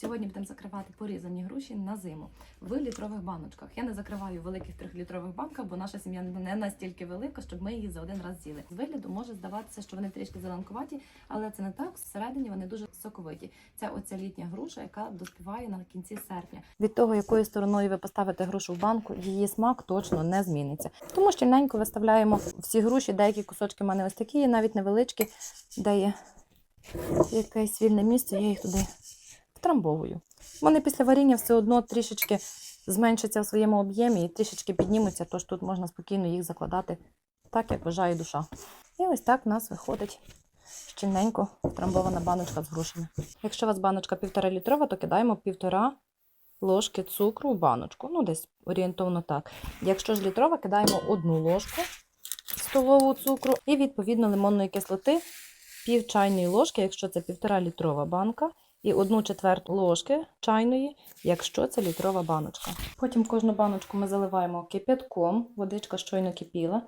Сьогодні будемо закривати порізані груші на зиму в літрових баночках. Я не закриваю в великих трьохлітрових банках, бо наша сім'я не настільки велика, щоб ми її за один раз з'їли. З вигляду може здаватися, що вони трішки зеленкуваті, але це не так. Всередині вони дуже соковиті. Це оця літня груша, яка доспіває на кінці серпня. Від того, якою стороною ви поставите грушу в банку, її смак точно не зміниться. Тому щільненько виставляємо всі груші. Деякі кусочки мене ось такі, навіть невеличкі, де є якесь вільне місце, я їх туди втрамбовую. Вони після варіння все одно трішечки зменшаться в своєму об'ємі і трішечки піднімуться, тож тут можна спокійно їх закладати так, як бажає душа. І ось так в нас виходить щільненько втрамбована баночка з грушами. Якщо у вас баночка півтора літрова, то кидаємо півтора ложки цукру в баночку. Ну, десь орієнтовно так. Якщо ж літрова, кидаємо одну ложку столову цукру і відповідно лимонної кислоти пів чайної ложки, якщо це півтора літрова банка, і одну четверту ложки чайної, якщо це літрова баночка. Потім кожну баночку ми заливаємо кип'ятком, водичка щойно кипіла,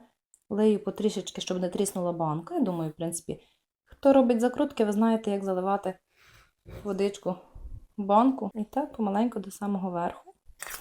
лию потрішечки, щоб не тріснула банка. Я думаю, в принципі, хто робить закрутки, ви знаєте, як заливати водичку банку. І так помаленьку до самого верху.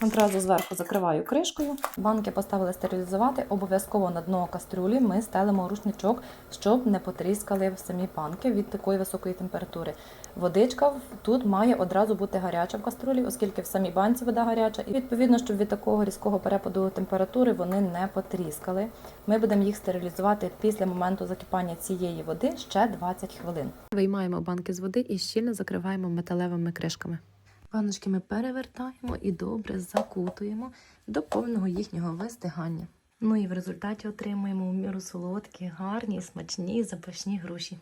Одразу зверху закриваю кришкою. Банки поставили стерилізувати. Обов'язково на дно кастрюлі ми стелимо рушничок, щоб не потріскали самі банки від такої високої температури. Водичка тут має одразу бути гаряча в каструлі, оскільки в самій банці вода гаряча. І відповідно, щоб від такого різкого перепаду температури вони не потріскали. Ми будемо їх стерилізувати після моменту закипання цієї води ще 20 хвилин. Виймаємо банки з води і щільно закриваємо металевими кришками. Баночки ми перевертаємо і добре закутуємо до повного їхнього вистигання. Ну і в результаті отримуємо в міру солодкі, гарні, смачні, запашні груші.